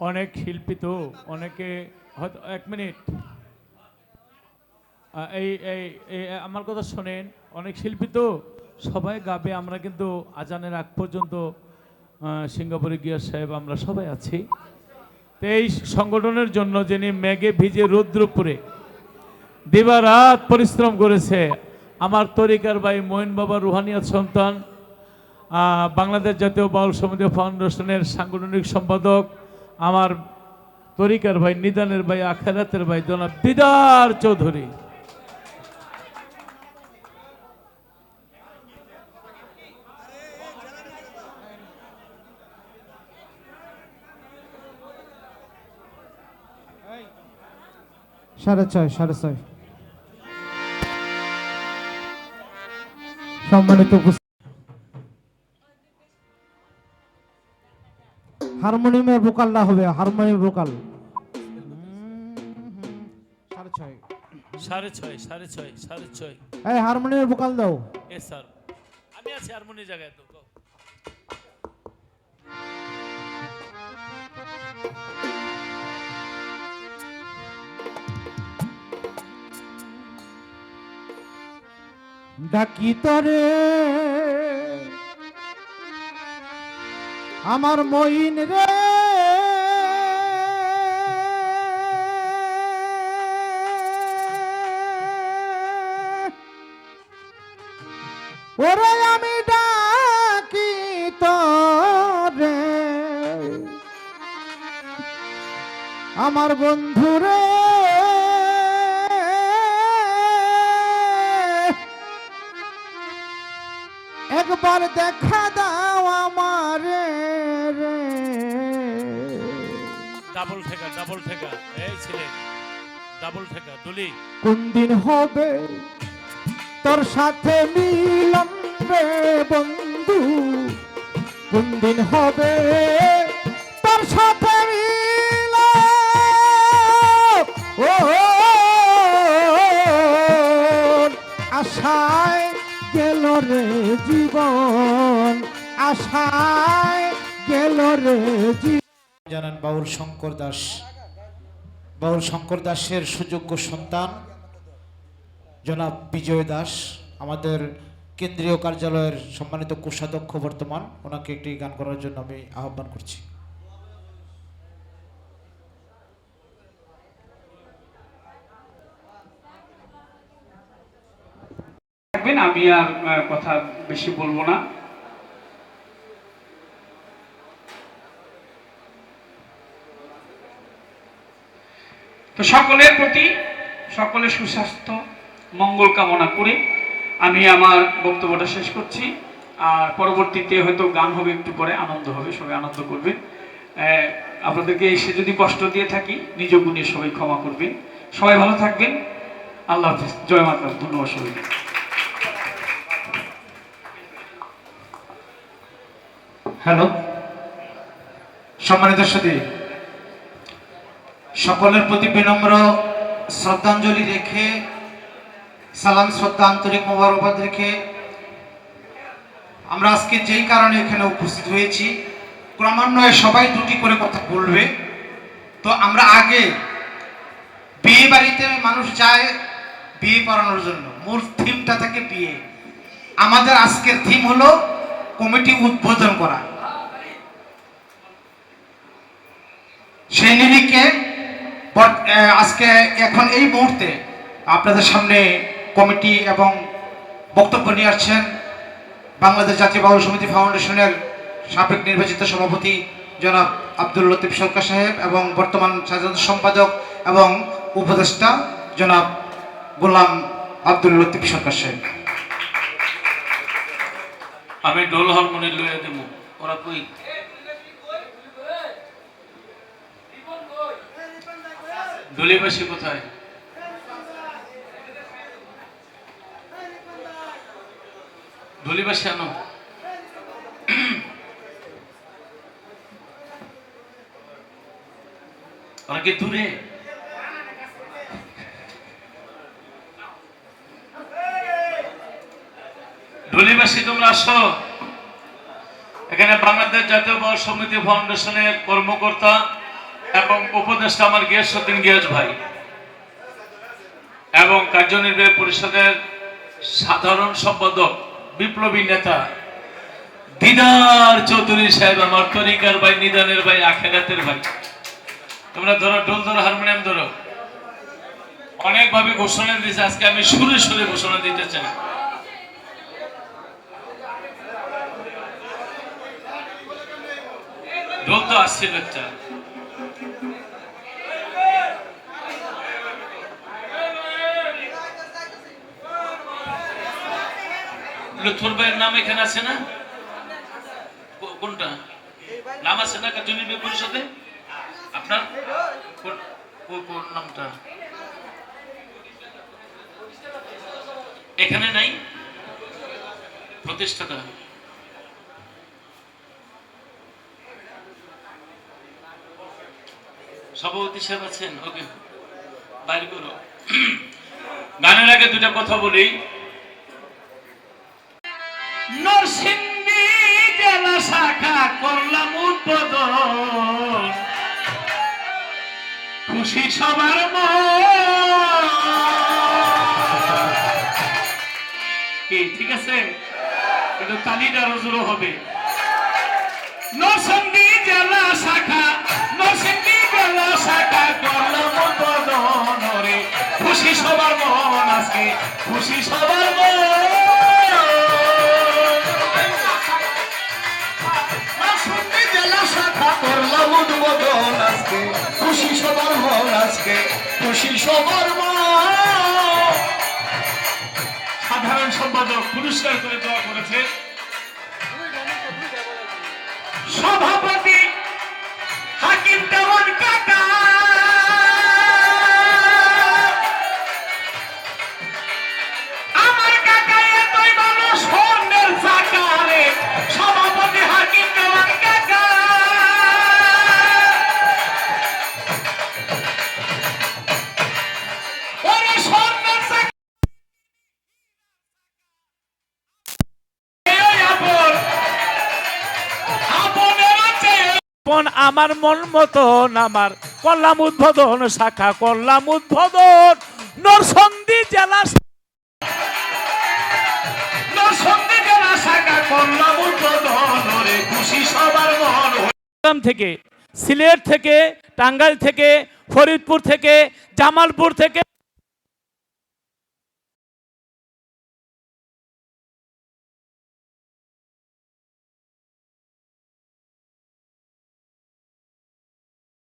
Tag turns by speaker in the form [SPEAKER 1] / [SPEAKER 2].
[SPEAKER 1] অনেক শিল্পী তো, অনেকে হয়তো, এক মিনিট। এই এই আমার কথা শোনেন, অনেক শিল্পী তো, সবাই গাবে, আমরা কিন্তু আজানের আগ পর্যন্ত সিঙ্গাপুরে গিয়া সাহেব, আমরা সবাই আছি। তো এই সংগঠনের জন্য যিনি মেঘে ভিজে রৌদ্রপুরে দিবা রাত পরিশ্রম করেছে, আমার তরিকার ভাই মোহিন বাবা রুহানিয়াত সন্তান বাংলাদেশ জাতীয় বাউল সমিতি ফাউন্ডেশনের সাংগঠনিক সম্পাদক আমার তরিকার ভাই, নিদানের ভাই, আখেরাতের ভাই, জনাব দিদার চৌধুরী।
[SPEAKER 2] সাড়ে ছয় সাড়ে ছয়। সম্মানিত উপস্থিত হারমোনিয়ামের ভোকালটা হবে হারমোনিয়াম ভোকাল সাড়ে ছয়।
[SPEAKER 1] সাড়ে ছয় সাড়ে ছয় সাড়ে ছয়।
[SPEAKER 2] এই হারমোনিয়ামের ভোকাল দাও।
[SPEAKER 1] এ স্যার আমি আছি হারমোনি জায়গায় তো
[SPEAKER 2] ডাকি তরে আমার মইন রে। ওরে আমি ডাকি তরে। আমার বন্ধুরে একবার দেখা দাও
[SPEAKER 1] ডাবল ঠেকা ডাবল ঠেকা এই ছেলে ডাবল ঠেকা ডুলি
[SPEAKER 2] কোন দিন হবে তোর সাথে মিলন রে বন্ধু? কোন দিন হবে তোর সাথে মিলন ও আশায় গেল রে জীবন, আশায় গেল রে জীবন।
[SPEAKER 3] জানান বাউল শঙ্কর দাস। বাউল শঙ্কর দাসের সুযোগ্য সন্তান জনাব বিজয় দাস, আমাদের কেন্দ্রীয় কার্যালয়ের সম্মানিত কোষাধ্যক্ষ বর্তমান। ওনাকে একটি গান করার জন্য আমি আহ্বান করছি।
[SPEAKER 4] আমি আর কথা বেশি বলব না। তো সকলের প্রতি সকলের সুস্বাস্থ্য, মঙ্গল কামনা করে আমি আমার বক্তব্যটা শেষ করছি। আর পরবর্তীতে হয়তো গান হবে, একটু পরে আনন্দ হবে, সবাই আনন্দ করবেন আপনাদেরকে এসে যদি কষ্ট দিয়ে থাকি, নিজ গুণে সবাই ক্ষমা করবেন। সবাই ভালো থাকবেন। আল্লাহ হাফিজ। জয় মাতা ধন্যবাদ সবাইকে।
[SPEAKER 3] হ্যালো। সম্মানিত সুদী সকলের প্রতি বিনম্র শ্রদ্ধাঞ্জলি রেখে, সালাম, শ্রদ্ধা, আন্তরিক মোবারকবাদ রেখে আমরা আজকে যেই কারণে এখানে উপস্থিত হয়েছি, ক্রমান্বয়ে সবাই দুটি করে কথা বলবে। তো আমরা আগে বিয়ে বাড়িতে মানুষ যায় বিয়ে করানোর জন্য। মূল থিমটা থাকে বিয়ে। আমাদের আজকের থিম হলো কমিটি উদ্বোধন করা। সেই আজকে এখন এই মুহূর্তে আপনাদের সামনে কমিটি এবং বক্তব্য নিয়ে আসছেন বাংলাদেশ জাতীয় বাউল সমিতি ফাউন্ডেশনের সাবেক নির্বাচিত সভাপতি জনাব আব্দুল লতিফ সরকার সাহেব এবং বর্তমান সাধারণ সম্পাদক এবং উপদেষ্টা জনাব গোলাম আব্দুল লতিফ সরকার সাহেব।
[SPEAKER 1] আমি ডোল হারমোনি লইয়া দেবো। ওরা কই? ডলিবাসী কোথায়? ডলিবাসী আনো। দূরে? ডলিবাসী তোমরা আসো। এখানে বাংলাদেশ জাতীয় বল সমিতি ফাউন্ডেশনের কর্মকর্তা এবং উপদেষ্টা আমার গিয়াসুদ্দিন গিয়াস ভাই। এবং কার্যনির্বাহী পরিষদের সাধারণ সম্পাদক, বিপ্লবী নেতা, দিদার চৌধুরী সাহেব, আমার তরিকার ভাই, নিদানের ভাই, আখেরাতের ভাই। তোমরা ধরো, ঢোল ধরো, হারমোনিয়াম ধরো। অনেকভাবে ঘোষণা দিয়েছে, আজকে আমি সুরে সুরে ঘোষণা দিতে চাই। ঢোল তো আসছিল একটা। লুৎফর ভাইয়ের নাম এখানে আছে না? কোনটা? নাম আছে না? কার্যনির্বাহী পরিষদে? আপনার? নামটা? এখানে নাই? প্রতিষ্ঠাতা? সভাপতি সাহেব আছেন? ওকে, বাইরে করো। গানের আগে দুটা কথা বলি। করলাম উদ্বোধন। খুশি সবার কি ঠিক আছে? কিন্তু তালিটা রজুরও হবে। নরসিংদী জেলা শাখা, নরসিংদী জেলা শাখা করলাম উদ্বোধন খুশি সবার মন আজকে, খুশি সবার মন। পুরস্কার করে দেওয়া করেছে। সভাপতি আমার মন মতন আমার। করলাম উদ্বোধন শাখা করলাম উদ্বোধন। নরসন্দি জেলা নরসন্দী জেলা শাখা করলাম উদ্বোধন। রে খুশি সবার মন থেকে সিলেট থেকে টাঙ্গাইল থেকে ফরিদপুর থেকে জামালপুর থেকে